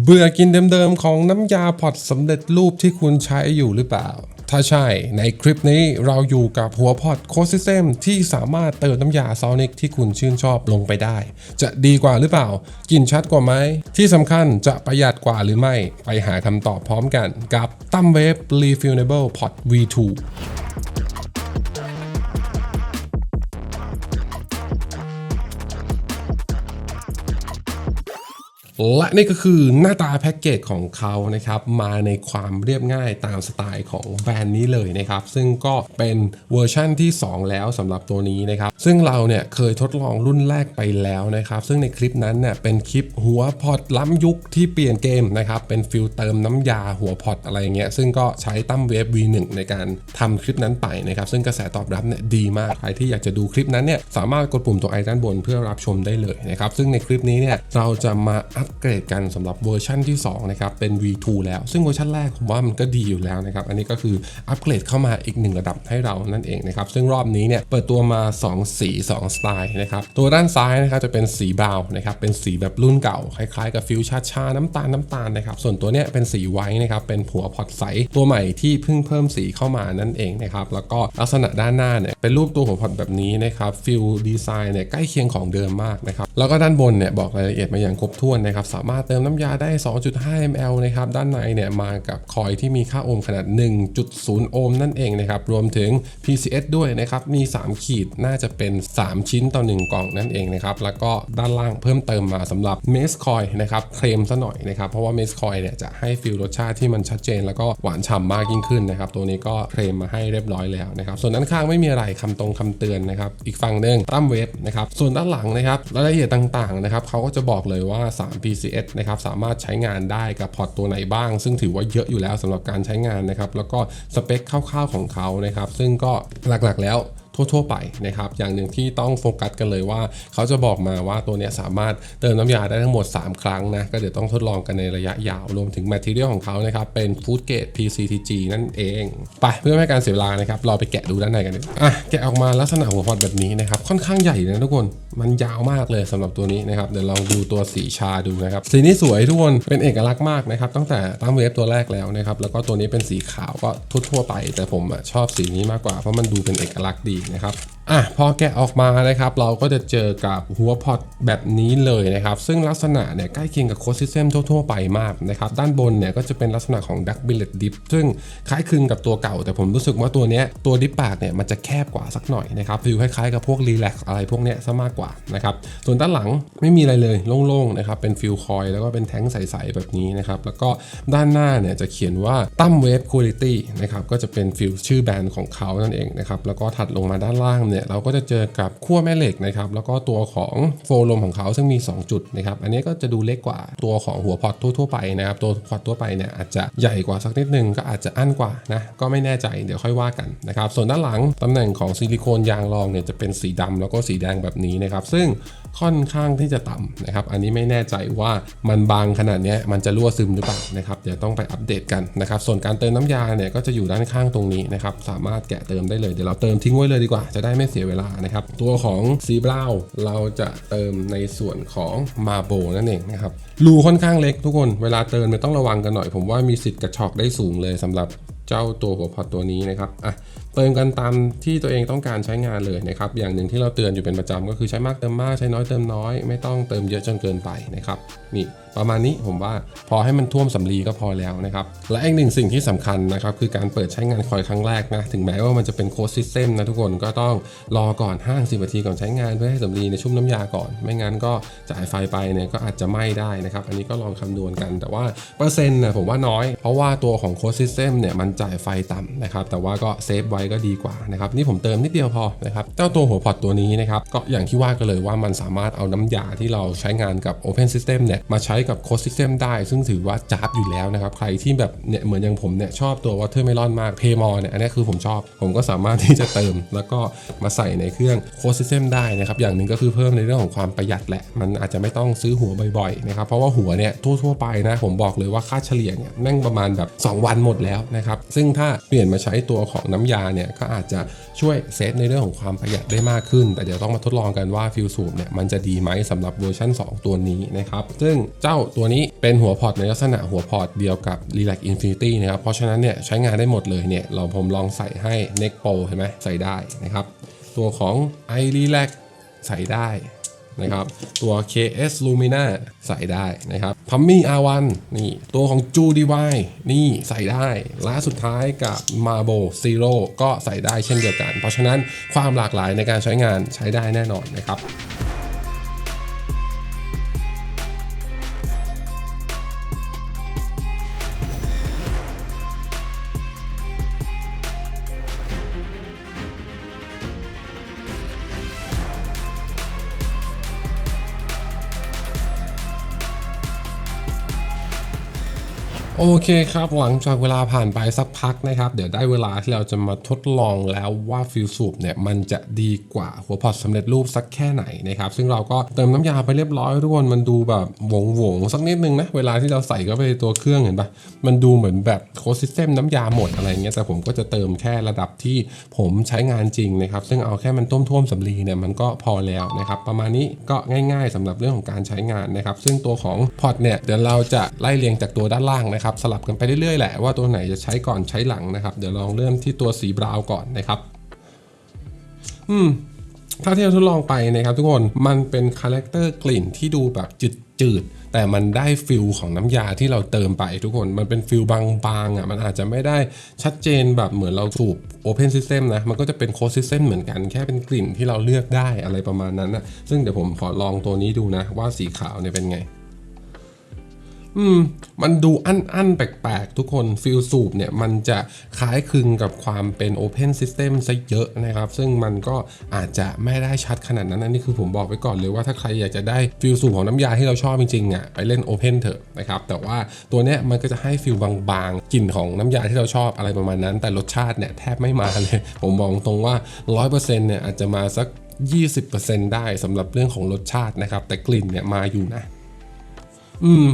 เบื่อกินเดิมๆของน้ำยาพอตสำเร็จรูปที่คุณใช้อยู่หรือเปล่า ถ้าใช่ในคลิปนี้เราอยู่กับหัวพอตโคซิสเ m มที่สามารถเติมน้ำยาซอนิกที่คุณชื่นชอบลงไปได้ จะดีกว่าหรือเปล่า กินชัดกว่าไหม ที่สำคัญจะประหยัดกว่าหรือไม่ ไปหาคำตอบพร้อมกันกับตั้มเวฟ Refillable Pot V2 และนี่ก็คือหน้าตาแพ็กเกจของเขานะครับ มาในความเรียบง่ายตามสไตล์ของแบรนด์นี้เลยนะครับ ซึ่งก็เป็นเวอร์ชั่นที่ 2 แล้วสำหรับตัวนี้นะครับ ซึ่งเราเนี่ยเคยทดลองรุ่นแรกไปแล้วนะครับ ซึ่งในคลิปนั้นเนี่ยเป็นคลิปหัวพอตล้ำยุคที่เปลี่ยนเกมนะครับ เป็นฟิลเติมน้ำยาหัวพอร์ตอะไรเงี้ยซึ่งก็ใช้ตั้มเวฟ V1 ในการทำคลิปนั้นไปนะครับ ซึ่งกระแสตอบรับเนี่ยดีมากใครที่อยากจะดูคลิปนั้นเนี่ยสามารถกดปุ่มตัวไอด้านบนเพื่อรับชมได้เลยนะครับซึ่งในคลิปนี้เนี่ยเราจะมาอัปเกรดกันสำหรับเวอร์ชั่นที่2นะครับเป็น V2 แล้ว ซึ่งเวอร์ชันแรกผมว่ามันก็ดีอยู่แล้วนะครับ อันนี้ก็คืออัปเกรดเข้ามาอีกหนึ่งระดับให้เรานั่นเองนะครับ ซึ่งรอบนี้เนี่ยเปิดตัวมา 2 สี 2 สไตล์นะครับตัวด้านซ้ายนะครับจะเป็นสีบราวน์นะครับเป็นสีแบบรุ่นเก่าคล้ายๆกับฟิวชาชาน้ำตาลน้ำตาลนะครับส่วนตัวเนี้ยเป็นสีไว้นะครับเป็นผัวพอร์ตใสตัวใหม่ที่เพิ่งเพิ่มสีเข้ามานั่นเองนะครับแล้วก็ลักษณะด้านหน้าเนี่ยเป็นรูปตัวหัวพอร์ตแบบนี้นะครับฟิลดีไซน์เนี่ยใกล้เคียงของเดิมมากนะครับแล้วก็ด้านบนเนี่ยบอกรายละเอียดมาอย่างครบถ้วนนะครับสามารถเติมน้ำยาได้ 2.5 ml นะครับด้านในเนี่ยมากับคอยที่มีค่าโอห์มขนาด 1.0 โอห์มนั่นเองนะครับรวมถึง PCS ด้วยนะครับมี 3 ขีดน่าจะเป็น 3 ชิ้นต่อ 1 กล่องนั่นเองนะครับแล้วก็ด้านล่างเพิ่มเติมมาสำหรับเมสคอยนะครับเคลมซะหน่อยนะครับเพราะว่าเมสคอยเนี่ยจะให้ฟิลรสชาติที่มันชัดเจน แล้วก็หวานฉ่ำมากยิ่งขึ้นนะครับตัวนี้ก็เคลมมาให้เรียบร้อยแล้วนะครับส่วนด้านข้างไม่มีอะไรคำตรงคำเตือนนะครับอีกฝั่งหนึ่งตั้มเวฟนะครับส่วนด้านหลังนะครับรายละเอียดต่างๆนะครับเขาก็จะบอกเลยว่า 3 PCS นะครับสามารถใช้งานได้กับพอร์ตตัวไหนบ้าง ซึ่งถือว่าเยอะอยู่แล้วสำหรับการใช้งานนะครับแล้วก็สเปคคร่าวๆของเขานะครับซึ่งก็หลักๆแล้ว ทั่ว ๆ ไปนะครับ อย่างหนึ่งที่ต้องโฟกัสกันเลยว่า เขาจะบอกมาว่าตัวนี้สามารถเติมน้ำยาได้ทั้งหมด 3 ครั้งนะ ก็เดี๋ยวต้องทดลองกันในระยะยาว รวมถึงแมทเทียลของเขานะครับ เป็น Food Grade PCTG นั่นเอง ไปเพื่อไม่ให้การเสียเวลานะครับ เราไปแกะดูด้านในกันเลยอะแกะออกมาลักษณะหัวพอดแบบนี้นะครับ ค่อนข้างใหญ่นะทุกคน มันยาวมากเลยสำหรับตัวนี้นะครับ เดี๋ยวลองดูตัวสีชาดูนะครับ สีนี้สวยทุกคน เป็นเอกลักษณ์มากนะครับ ตั้งแต่ตั้มเวฟตัวแรกแล้วนะครับ แล้วก็ตัวนี้เป็นสีขาวก็ทั่วๆไป แต่ผมชอบสีนี้มากกว่าเพราะมันดูเป็นเอกลักษณ์ดีนะครับ อะพอแกะออกมานะครับเราก็จะเจอกับหัวพอตแบบนี้เลยนะครับ ซึ่งลักษณะเนี่ยใกล้เคียงกับโคซิสเ m มทั่วๆไปมากนะครับ ด้านบนเนี่ยก็จะเป็นลักษณะของดักบิลเลตดิฟซึ่งคล้ายคลึงกับตัวเก่า แต่ผมรู้สึกว่าตัวเนี้ยตัวดิฟปากเนี่ยมันจะแคบกว่าสักหน่อยนะครับฟิลคล้ายๆกับพวกรีแลกซ์อะไรพวกเนี้ยซะมากกว่านะครับส่วนด้านหลังไม่มีอะไรเลยโล่งๆนะครับเป็นฟิลคอยแล้วก็เป็นแท้งใสๆแบบนี้นะครับแล้วก็ด้านหน้าเนี่ยจะเขียนว่าตั้มเวฟคุณ i t y นะครับก็จะเป็นฟิลชื่อแบรนด์ของเขานั่นเองนะครับแล้วก็ถัดลงมาด้านล่างเนี่ยเราก็จะเจอกับขั้วแม่เหล็กนะครับแล้วก็ตัวของโฟลมของเขาซึ่งมี 2 จุดนะครับอันนี้ก็จะดูเล็กกว่าตัวของหัวพอร์ตทั่วๆไปนะครับตัวพอร์ตทั่วไปเนี่ยอาจจะใหญ่กว่าสักนิดนึงก็อาจจะอั้นกว่านะก็ไม่แน่ใจเดี๋ยวค่อยว่ากันนะครับส่วนด้านหลังตำแหน่งของซิลิโคนยางรองเนี่ยจะเป็นสีดำแล้วก็สีแดงแบบนี้นะครับซึ่ง ค่อนข้างที่จะต่ำนะครับ อันนี้ไม่แน่ใจว่ามันบางขนาดนี้มันจะรั่วซึมหรือเปล่านะครับเดี๋ยวต้องไปอัปเดตกันนะครับ ส่วนการเติมน้ำยาเนี่ยก็จะอยู่ด้านข้างตรงนี้นะครับ สามารถแกะเติมได้เลย เดี๋ยวเราเติมทิ้งไว้เลยดีกว่า จะได้ไม่เสียเวลานะครับ ตัวของซีบราวเราจะเติมในส่วนของมาโบนั่นเองนะครับรูค่อนข้างเล็กทุกคน เวลาเติมเนี่ยต้องระวังกันหน่อย ผมว่ามีสิทธิ์กระชอกได้สูงเลยสำหรับเจ้าตัวหัวพอตตัวนี้นะครับอะ เติมกันตามที่ตัวเองต้องการใช้งานเลยนะครับ อย่างหนึ่งที่เราเตือนอยู่เป็นประจำก็คือใช้มากเติมมากใช้น้อยเติมน้อย ไม่ต้องเติมเยอะจนเกินไปนะครับ นี่ประมาณนี้ผมว่าพอให้มันท่วมสำลีก็พอแล้วนะครับ และอีกหนึ่งสิ่งที่สำคัญนะครับคือการเปิดใช้งานคอยครั้งแรกนะถึงแม้ว่ามันจะเป็นโค้ดซิสเต็มนะทุกคนก็ต้องรอก่อน5 0นาทีก่อนใช้งานเพื่อให้สำลีในชุ่มน้ำยาก่อน ไม่งั้นก็จ่ายไฟไปเนี่ยก็อาจจะไหม้ได้นะครับอันนี้ก็ลองคำนวณกัน แต่ว่าเปอร์เซ็นต์นะผมว่าน้อย เพราะว่าตัวของโค้ดซิสเต็มเนี่ยมันจ่ายไฟต่ำนะครับแต่ว่าก็เซฟไว้ก็ดีกว่านะครับนี่ผมเติมนิดเดียวพอนะครับเจ้าตัวหัวพอตตัวนี้นะครับก็อย่างที่ว่ากันเลยว่ามันสามารถเอาน้ำยาที่เราใช้งานกับ Open System เนี่ยมาใช้กับ Code System ได้ ซึ่งถือว่าจ้าบอยู่แล้วนะครับใครที่แบบเนี่ยเหมือนอย่างผมเนี่ยชอบตัว Watermelon มาก p a y m o r เนี่ยอันนี้คือผมชอบ ผมก็สามารถที่จะเติม แล้วก็มาใส่ในเครื่อง Code System ได้นะครับอย่างหนึ่งก็คือเพิ่มในเรื่องของความประหยัดแหละมันอาจจะไม่ต้องซื้อหัวบ่อยๆนะครับเพราะว่าหัวเนี่ยทั่วๆไปนะผมบอกเลยว่าค่าเฉลี่ยเนี่ยแม่งประมาณแบบ 2 วันหมดแล้วนะครับซึ่งถ้าเปลี่ยนมาใช้ตัวของน้ำยาเนี่ยก็อาจจะช่วยเซฟในเรื่องของความประหยัดได้มากขึ้น แต่เดี๋ยวต้องมาทดลองกันว่าฟิลสูบเนี่ยมันจะดีไหมสำหรับเวอร์ชัน2 ตัวนี้นะครับซึ่งเจ้าจ้าตัวนี้เป็นหัวพอร์ตในลักษณะหัวพอร์ตเดียวกับ Relax Infinity นะครับเพราะฉะนั้นเนี่ยใช้งานได้หมดเลยเนี่ยเราผมลองใส่ให้ Neck Pro เห็นไหมใส่ได้นะครับตัวของ i Relax ใส่ได้ นะครับ ตัว KS Lumina ใส่ได้นะครับ p u m m y R1 นี่ ตัวของ Ju DY นี่ใส่ได้ และสุดท้ายกับ Marble Zero ก็ใส่ได้เช่นเดียวกัน เพราะฉะนั้นความหลากหลายในการใช้งานใช้ได้แน่นอนนะครับ โอเคครับ หลังจากเวลาผ่านไปสักพักนะครับ เดี๋ยวได้เวลาที่เราจะมาทดลองแล้วว่าฟิลสูบเนี่ยมันจะดีกว่าหัวพอตสำเร็จรูปสักแค่ไหนนะครับ ซึ่งเราก็เติมน้ำยาไปเรียบร้อยทุกคนมันดูแบบหวงหวงๆสักนิดนึงนะ เวลาที่เราใส่เข้าไปในตัวเครื่องเห็นปะมันดูเหมือนแบบโค้ดซิสเต็มน้ำยาหมดอะไรเงี้ยแต่ผมก็จะเติมแค่ระดับที่ผมใช้งานจริงนะครับ ซึ่งเอาแค่มันท่วมๆสำลีเนี่ยมันก็พอแล้วนะครับประมาณนี้ก็ง่าย ๆสำหรับเรื่องของการใช้งานนะครับซึ่งตัวของพอตเนี่ยเดี๋ยวเราจะไล่เรียงจากตัวด้านล่างนะครับสลับกันไปเรื่อยๆแหละว่าตัวไหนจะใช้ก่อนใช้หลังนะครับ เดี๋ยวลองเริ่มที่ตัวสีบราวก่อนนะครับ อืมถ้าที่เราทดลองไปนะครับทุกคนมันเป็นคาแรคเตอร์กลิ่นที่ดูแบบจืดๆแต่มันได้ฟิลของน้ำยาที่เราเติมไปทุกคนมันเป็นฟิลบางๆอะมันอาจจะไม่ได้ชัดเจนแบบเหมือนเราสูบ Open System นะมันก็จะเป็น Closed System เหมือนกัน แค่เป็นกลิ่นที่เราเลือกได้อะไรประมาณนั้นนะซึ่งเดี๋ยวผมขอลองตัวนี้ดูนะว่าสีขาวเนี่ยเป็นไง อืม มันดูอั้นอั้นๆแปลกๆ ทุกคนฟิลสูบเนี่ย มันจะคล้ายคลึงกับความเป็น Open System ซะเยอะนะครับ ซึ่งมันก็อาจจะไม่ได้ชัดขนาดนั้นอันนี้คือผมบอกไว้ก่อนเลยว่าถ้าใครอยากจะได้ฟิลสูบของน้ำยาที่เราชอบจริงๆอะไปเล่น Open เถอะนะครับ แต่ว่าตัวเนี้ยมันก็จะให้ฟิลบางๆกลิ่นของน้ำยาที่เราชอบอะไรประมาณนั้น แต่รสชาติเนี่ยแทบไม่มาเลย ผมบอกตรงว่า 100%เนี่ยอาจจะมาสัก 20%ได้สำหรับเรื่องของรสชาตินะครับ แต่กลิ่นเนี่ยมาอยู่นะ อืม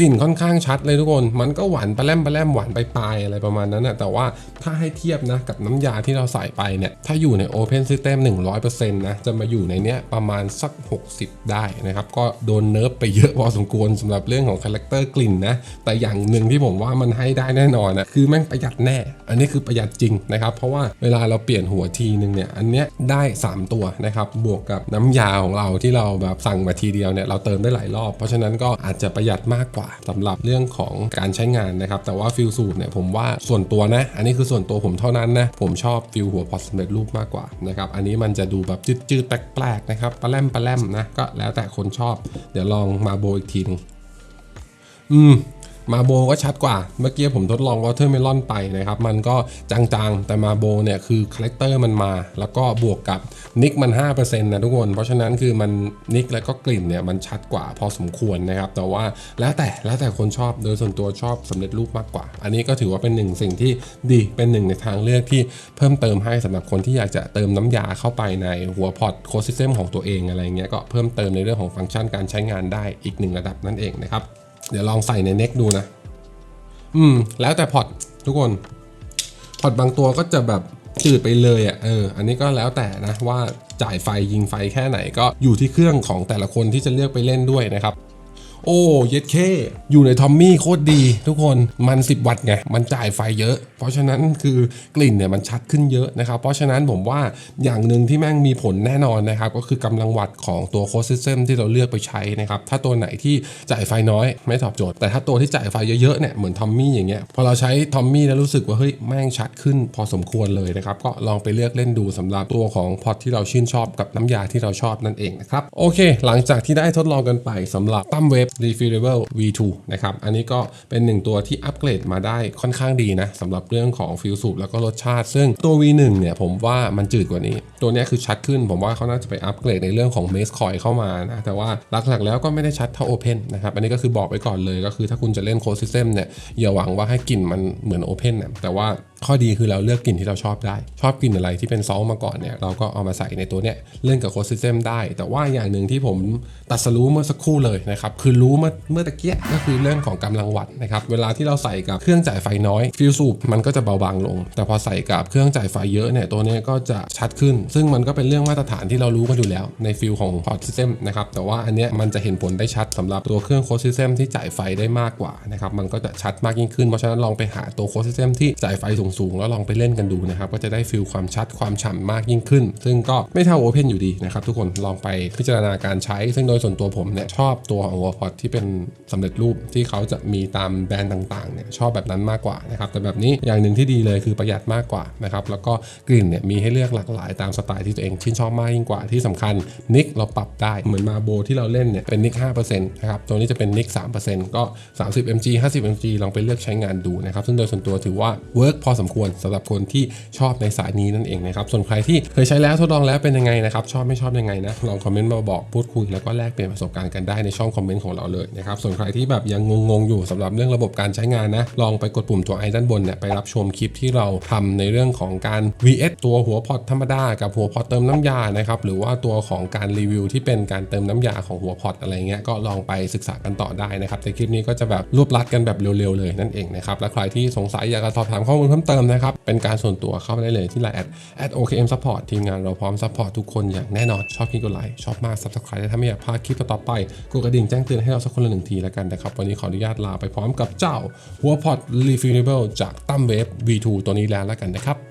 กลิ่นค่อนข้างชัดเลยทุกคน มันก็หวานปลาแรมปลาแรมหวานไปปลายอะไรประมาณนั้นนะแต่ว่าถ้าให้เทียบนะกับน้ำยาที่เราใส่ไปเนี่ย ถ้าอยู่ใน Open System 100%นะ จะมาอยู่ในเนี้ยประมาณสัก 60 ได้นะครับ ก็โดนเนิร์ฟไปเยอะพอสมควรสำหรับเรื่องของคาแรคเตอร์กลิ่นนะ แต่อย่างหนึ่งที่ผมว่ามันให้ได้แน่นอนนะคือแม่งประหยัดแน่ อันนี้คือประหยัดจริงนะครับ เพราะว่าเวลาเราเปลี่ยนหัวทีนึงเนี่ย อันเนี้ยได้ 3 ตัวนะครับ บวกกับน้ำยาของเราที่เราแบบสั่งมาทีเดียวเนี่ย เราเติมได้หลายรอบ เพราะฉะนั้นก็อาจจะประหยัดมากกว่าสำหรับเรื่องของการใช้งานนะครับ แต่ว่าฟิลสูตรเนี่ยผมว่าส่วนตัวนะ อันนี้คือส่วนตัวผมเท่านั้นนะ ผมชอบฟิลหัวพอร์ตสำเร็จรูปมากกว่านะครับ อันนี้มันจะดูแบบจืดๆแปลกๆนะครับปลาแรมปลาแรมนะ ก็แล้วแต่คนชอบ เดี๋ยวลองมาโบอีกทีหนึงอืม มาโบก็ชัดกว่า เมื่อกี้ผมทดลองวอเ e อร์เมลอนไปนะครับ มันก็จางๆ แต่มาโบเนี่ยคือคาแรคเตอร์มันมา แล้วก็บวกกับนิกมัน 5%นะทุกคน เพราะฉะนั้นคือมันนิกแล้วก็กลิ่นเนี่ยมันชัดกว่าพอสมควรนะครับ แต่ว่าแล้วแต่แล้วแต่คนชอบโดยส่วนตัวชอบสำเร็จรูปมากกว่า อันนี้ก็ถือว่าเป็นหนึ่งสิ่งที่ดีเป็นหนึ่งในทางเลือกที่เพิ่มเติมให้สำหรับคนที่อยากจะเติมน้ำยาเข้าไปในหัวพอร์ตโคซิสเต็มของตัวเองอะไรเงี้ยก็เพิ่มเติมในเรื่องของฟังก์ชันการใช้งานได้อีกหนึ่งระดับนั่นเองนะครับ เดี๋ยวลองใส่ในเน็กดูนะ อืม แล้วแต่พอร์ตทุกคน พอร์ตบางตัวก็จะแบบจืดไปเลยอะ่ะ เออ อันนี้ก็แล้วแต่นะว่าจ่ายไฟยิงไฟแค่ไหนก็อยู่ที่เครื่องของแต่ละคนที่จะเลือกไปเล่นด้วยนะครับ โอ้เย็ดเคอยู่ในทอมมี่โคตรดี ทุกคนมัน10วัตต์ไงมันจ่ายไฟเยอะ เพราะฉะนั้นคือกลิ่นเนี่ยมันชัดขึ้นเยอะนะครับ เพราะฉะนั้นผมว่าอย่างหนึ่งที่แม่งมีผลแน่นอนนะครับก็คือกำลังวัตต์ของตัวโคซิสเต็มที่เราเลือกไปใช้นะครับถ้าตัวไหนที่จ่ายไฟน้อยไม่ตอบโจทย์ แต่ถ้าตัวที่จ่ายไฟเยอะๆเนี่ยเหมือนทอมมี่อย่างเงี้ยพอเราใช้ทอมมี่แล้วรู้สึกว่าเฮ้ยแม่งชัดขึ้นพอสมควรเลยนะครับก็ลองไปเลือกเล่นดูสำหรับตัวของพอร์ตที่เราชื่นชอบกับน้ำยาที่เราชอบนั่นเองนะครับโอเค หลังจากที่ได้ทดลองกันไปสำหรับตั้มเวฟ refillable V2 นะครับ อันนี้ก็เป็นหนึ่งตัวที่อัปเกรดมาได้ค่อนข้างดีนะสำหรับเรื่องของฟิลสูบแล้วก็รสชาติ ซึ่งตัว V1 เนี่ยผมว่ามันจืดกว่านี้ ตัวนี้คือชัดขึ้น ผมว่าเขาน่าจะไปอัปเกรดในเรื่องของเมสคอยเข้ามานะแต่ว่าหลักๆแล้วก็ไม่ได้ชัดเท่า Open นะครับ อันนี้ก็คือบอกไว้ก่อนเลยก็คือถ้าคุณจะเล่นโคซิสเต็มเนี่ยอย่าหวังว่าให้กลิ่นมันเหมือน Open นะแต่ว่า ข้อดีคือเราเลือกกลิ่นที่เราชอบได้ ชอบกลิ่นอะไรที่เป็นซอลมาก่อนเนี่ยเราก็เอามาใส่ในตัวเนี้ยเล่นกับโค้ดซิสเต็มได้ แต่ว่าอย่างหนึ่งที่ผมตัดสรู้เมื่อสักครู่เลยนะครับคือรู้เมื่อเมื่อตะเกียก็คือเรื่องของกำลังวัตนะครับเวลาที่เราใส่กับเครื่องจ่ายไฟน้อยฟิลสูบมันก็จะเบาบางลง แต่พอใส่กับเครื่องจ่ายไฟเยอะเนี่ยตัวเนี้ยก็จะชัดขึ้น ซึ่งมันก็เป็นเรื่องมาตรฐานที่เรารู้กันอยู่แล้วในฟิลของพอร์ตซิสเต็มนะครับแต่ว่าอันเนี้ยมันจะเห็นผลได้ชัดสำหรับตัวเครื่องโค้ดซิสเต็มที่จ่ายไฟได้มากกว่านะครับมันก็จะชัดมากยิ่งขึ้นเพราะฉะนั้นลองไปหาตัวโคซิสเต็มที่จ่ายไฟสูงๆ แล้วลองไปเล่นกันดูนะครับก็จะได้ฟิลความชัดความฉ่ำมากยิ่งขึ้น ซึ่งก็ไม่เท่า Open อยู่ดีนะครับทุกคนลองไปพิจารณาการใช้ ซึ่งโดยส่วนตัวผมเนี่ยชอบตัวของ w a l p o t ที่เป็นสำเร็จรูปที่เขาจะมีตามแบรนด์ต่างๆเนี่ยชอบแบบนั้นมากกว่านะครับแต่แบบนี้อย่างหนึ่งที่ดีเลยคือประหยัดมากกว่านะครับแล้วก็กลิ่นเนี่ยมีให้เลือกหลากหลายตามสไตล์ที่ตัวเองชื่นชอบมากยิ่งกว่าที่สำคัญนิกเราปรับได้เหมือนมาโบที่เราเล่นเนี่ยเป็นนิก5%นะครับตัวนี้จะเป็นนิก3%ก็ 30 mg 50 mg ลองไปเลือกใช้งานดูนะครับซึ่งโดยส่วนตัวถือว่าเวิร์กพอสมควรสำหรับคนที่ชอบในสายนี้นั่นเองนะครับส่วนใครที่เคยใช้แล้วทดลองแล้วเป็นยังไงนะครับชอบไม่ชอบยังไงนะลองคอมเมนต์มาบอกพูดคุยแล้วก็แลกเปลี่ยนประสบการณ์กันได้ในช่องคอมเมนต์ของเราเลยนะครับส่วนใครที่แบบยังงงๆอยู่สำหรับเรื่องระบบการใช้งานนะลองไปกดปุ่มตัวไอด้านบนเนี่ยไปรับชมคลิปที่เราทำในเรื่องของการ VS ตัวหัวพอร์ตธรรมดากับหัวพอร์ตเติมน้ำยานะครับหรือว่าตัวของการรีวิวที่เป็นการเติมน้ำยาของหัวพอร์ตอะไรเงี้ยก็ลองไปศึกษากันต่อได้นะครับแต่คลิปนี้ก็จะแบบรวบลัดกันแบบเร็วๆเลยนั่นเองนะครับและใครที่สงสัยอยากจะสอบถามข้อมูลเพิ่มเติมนะครับ เป็นการส่วนตัวเข้าไปได้เลยที่ไลน์แอดแอด OKM Support ทีมงานเราพร้อมซัพพอร์ตทุกคนอย่างแน่นอน ชอบคลิปกดไลค์ชอบมากซับสไครต์และถ้าไม่อยากพลาดคลิปต่อไปกดกระดิ่งแจ้งเตือนให้เราสักคนละหนึ่งทีแล้วกันนะครับ วันนี้ขออนุญาตลาไปพร้อมกับเจ้าหัวพอร์ตรีฟิเนเบลจากตั้มเวฟ V2 ตัวนี้แล้วแล้วกันนะครับ